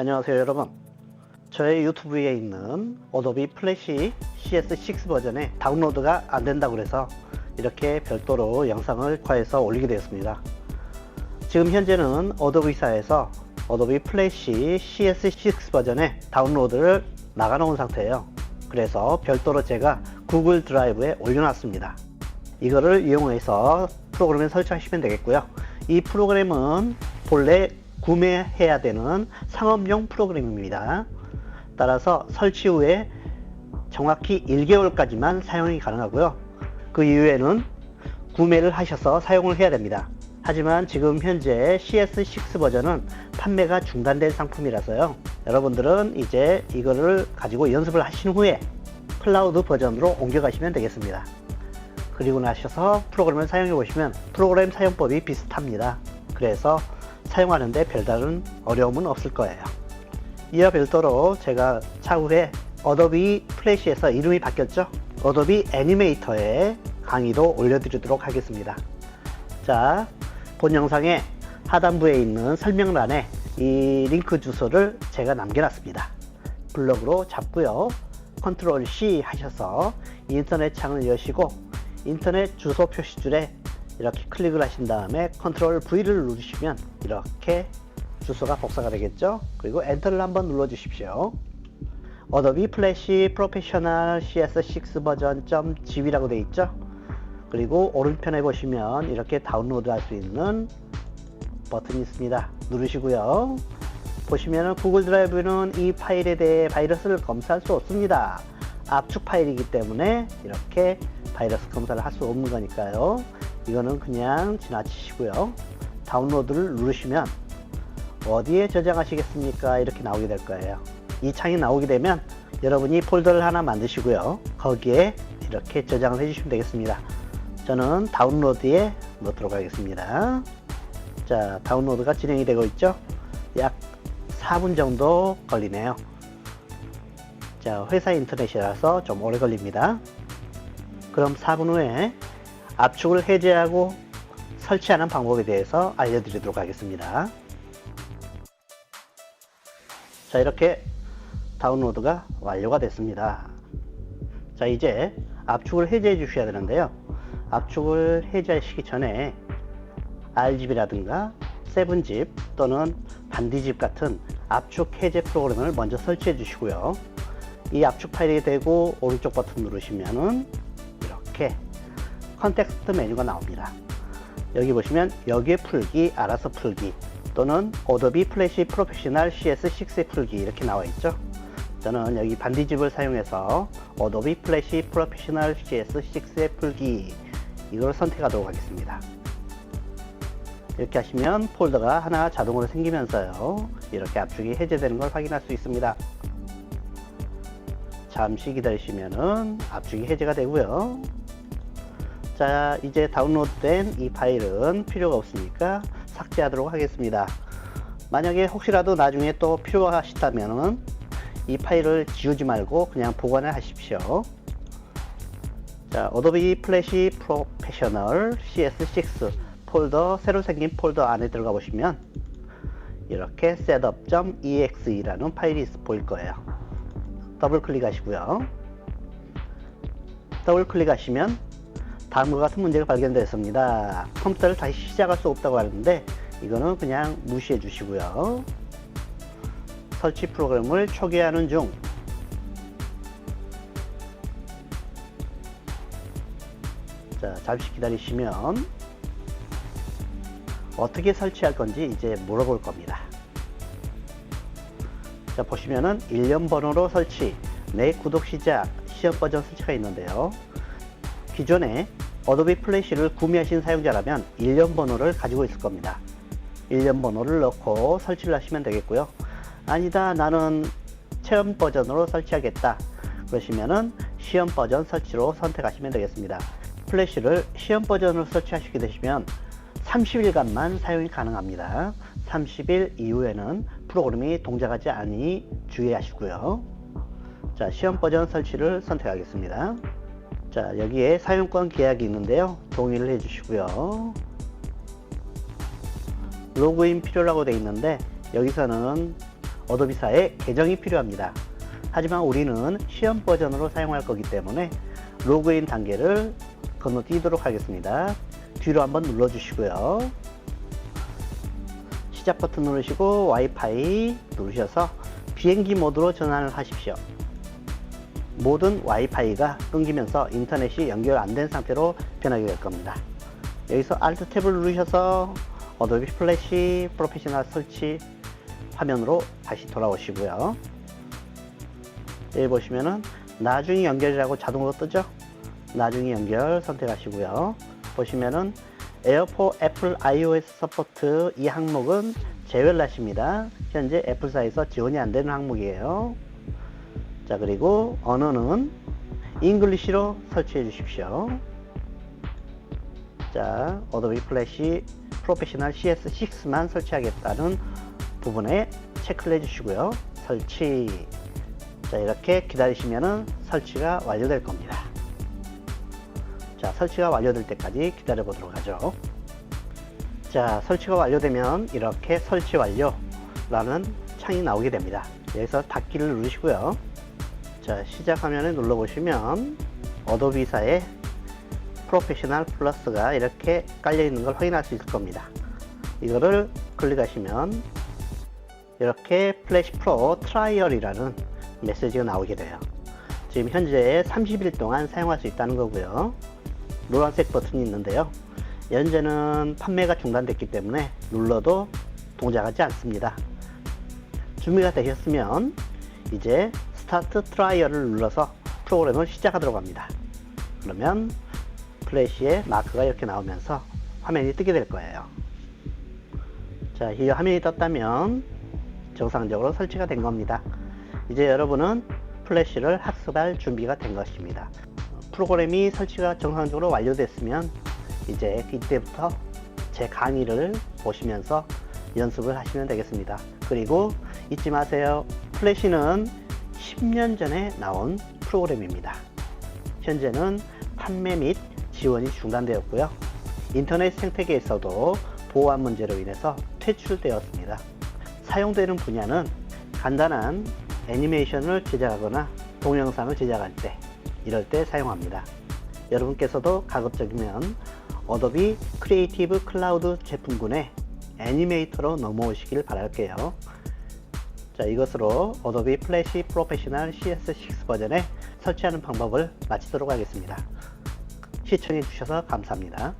안녕하세요 여러분. 저의 유튜브에 있는 어도비 플래시 CS6 버전의 다운로드가 안 된다고 그래서 이렇게 별도로 영상을 과해서 올리게 되었습니다. 지금 현재는 어도비사에서 어도비 플래시 CS6 버전의 다운로드를 나가놓은 상태예요. 그래서 별도로 제가 구글 드라이브에 올려놨습니다. 이거를 이용해서 프로그램을 설치하시면 되겠고요. 이 프로그램은 본래 구매해야 되는 상업용 프로그램입니다. 따라서 설치 후에 정확히 1개월까지만 사용이 가능하고요. 그 이후에는 구매를 하셔서 사용을 해야 됩니다. 하지만 지금 현재 CS6 버전은 판매가 중단된 상품이라서요. 여러분들은 이제 이거를 가지고 연습을 하신 후에 클라우드 버전으로 옮겨가시면 되겠습니다. 그리고 나셔서 프로그램을 사용해 보시면 프로그램 사용법이 비슷합니다. 그래서 사용하는데 별다른 어려움은 없을 거예요. 이와 별도로 제가 차후에 어도비 플래시에서 이름이 바뀌었죠? 어도비 애니메이터에 강의도 올려드리도록 하겠습니다. 자, 본 영상의 하단부에 있는 설명란에 이 링크 주소를 제가 남겨놨습니다. 블로그로 잡고요. 컨트롤 C 하셔서 인터넷 창을 여시고 인터넷 주소 표시줄에 이렇게 클릭을 하신 다음에 컨트롤 V를 누르시면 이렇게 주소가 복사가 되겠죠? 그리고 엔터를 한번 눌러 주십시오. 어도비 플래시 프로페셔널 CS6 버전 .gb라고 되어 있죠? 그리고 오른편에 보시면 이렇게 다운로드 할 수 있는 버튼이 있습니다. 누르시고요. 보시면 구글 드라이브는 이 파일에 대해 바이러스를 검사할 수 없습니다. 압축 파일이기 때문에 이렇게 바이러스 검사를 할 수 없는 거니까요 이거는 그냥 지나치시고요. 다운로드를 누르시면 어디에 저장하시겠습니까? 이렇게 나오게 될 거예요. 이 창이 나오게 되면 여러분이 폴더를 하나 만드시고요. 거기에 이렇게 저장을 해주시면 되겠습니다. 저는 다운로드에 넣도록 하겠습니다. 자, 다운로드가 진행이 되고 있죠? 약 4분 정도 걸리네요. 자, 회사 인터넷이라서 좀 오래 걸립니다. 그럼 4분 후에 압축을 해제하고 설치하는 방법에 대해서 알려드리도록 하겠습니다. 자 이렇게 다운로드가 완료가 됐습니다. 자 이제 압축을 해제해 주셔야 되는데요. 압축을 해제하시기 전에 RGB라든가 7zip 또는 반디집 같은 압축 해제 프로그램을 먼저 설치해 주시고요. 이 압축 파일이 되고 오른쪽 버튼 누르시면은 컨텍스트 메뉴가 나옵니다. 여기 보시면 여기에 풀기, 알아서 풀기 또는 어도비 플래시 프로페셔널 CS6의 풀기 이렇게 나와 있죠. 저는 여기 반디집을 사용해서 어도비 플래시 프로페셔널 CS6의 풀기 이걸 선택하도록 하겠습니다. 이렇게 하시면 폴더가 하나 자동으로 생기면서요. 이렇게 압축이 해제되는 걸 확인할 수 있습니다. 잠시 기다리시면은 압축이 해제가 되고요. 자 이제 다운로드된 이 파일은 필요가 없으니까 삭제하도록 하겠습니다. 만약에 혹시라도 나중에 또 필요하시다면 이 파일을 지우지 말고 그냥 보관을 하십시오. 자 어도비 플래시 프로페셔널 CS6 폴더 새로 생긴 폴더 안에 들어가 보시면 이렇게 setup.exe라는 파일이 보일 거예요. 더블 클릭하시고요. 더블 클릭하시면 다음과 같은 문제가 발견되었습니다. 컴퓨터를 다시 시작할 수 없다고 하는데 이거는 그냥 무시해 주시고요. 설치 프로그램을 초기화하는 중 자, 잠시 기다리시면 어떻게 설치할 건지 이제 물어볼 겁니다. 자, 보시면은 1년 번호로 설치, 내 구독 시작, 시험 버전 설치가 있는데요. 기존에 어도비 플래시를 구매하신 사용자라면 1년 번호를 가지고 있을 겁니다. 1년 번호를 넣고 설치를 하시면 되겠고요. 아니다 나는 체험 버전으로 설치하겠다 그러시면은 시험 버전 설치로 선택하시면 되겠습니다. 플래시를 시험 버전으로 설치하시게 되시면 30일간만 사용이 가능합니다. 30일 이후에는 프로그램이 동작하지 않으니 주의하시고요. 자, 시험 버전 설치를 선택하겠습니다. 자 여기에 사용권 계약이 있는데요 동의를 해 주시고요 로그인 필요라고 되어 있는데 여기서는 어도비사의 계정이 필요합니다. 하지만 우리는 시험 버전으로 사용할 거기 때문에 로그인 단계를 건너뛰도록 하겠습니다. 뒤로 한번 눌러 주시고요. 시작 버튼 누르시고 와이파이 누르셔서 비행기 모드로 전환을 하십시오. 모든 와이파이가 끊기면서 인터넷이 연결 안 된 상태로 변하게 될 겁니다. 여기서 Alt 탭을 누르셔서 어도비 플래시 프로페셔널 설치 화면으로 다시 돌아오시고요. 여기 보시면은 나중에 연결이라고 자동으로 뜨죠? 나중에 연결 선택하시고요. 보시면은 에어포 애플 iOS 서포트 이 항목은 제외를 하십니다. 현재 애플사에서 지원이 안 되는 항목이에요. 자, 그리고 언어는 잉글리시로 설치해 주십시오. 자, 어도비 플래시 프로페셔널 CS6만 설치하겠다는 부분에 체크를 해 주시고요. 설치. 자, 이렇게 기다리시면은 설치가 완료될 겁니다. 자, 설치가 완료될 때까지 기다려 보도록 하죠. 자, 설치가 완료되면 이렇게 설치 완료 라는 창이 나오게 됩니다. 여기서 닫기를 누르시고요. 자, 시작 화면에 눌러보시면 어도비사의 프로페셔널 플러스가 이렇게 깔려 있는 걸 확인할 수 있을 겁니다. 이거를 클릭하시면 이렇게 플래시 프로 트라이얼이라는 메시지가 나오게 돼요. 지금 현재 30일 동안 사용할 수 있다는 거고요. 노란색 버튼이 있는데요. 현재는 판매가 중단됐기 때문에 눌러도 동작하지 않습니다. 준비가 되셨으면 이제 스타트 트라이얼을 눌러서 프로그램을 시작하도록 합니다. 그러면 플래시의 마크가 이렇게 나오면서 화면이 뜨게 될 거예요. 자, 이 화면이 떴다면 정상적으로 설치가 된 겁니다. 이제 여러분은 플래시를 학습할 준비가 된 것입니다. 프로그램이 설치가 정상적으로 완료됐으면 이제 이때부터 제 강의를 보시면서 연습을 하시면 되겠습니다. 그리고 잊지 마세요. 플래시는 10년 전에 나온 프로그램입니다. 현재는 판매 및 지원이 중단되었고요. 인터넷 생태계에서도 보안 문제로 인해서 퇴출되었습니다. 사용되는 분야는 간단한 애니메이션을 제작하거나 동영상을 제작할 때 이럴 때 사용합니다. 여러분께서도 가급적이면 어도비 크리에이티브 클라우드 제품군의 애니메이터로 넘어오시길 바랄게요. 자, 이것으로 어도비 플래시 프로페셔널 CS6 버전에 설치하는 방법을 마치도록 하겠습니다. 시청해 주셔서 감사합니다.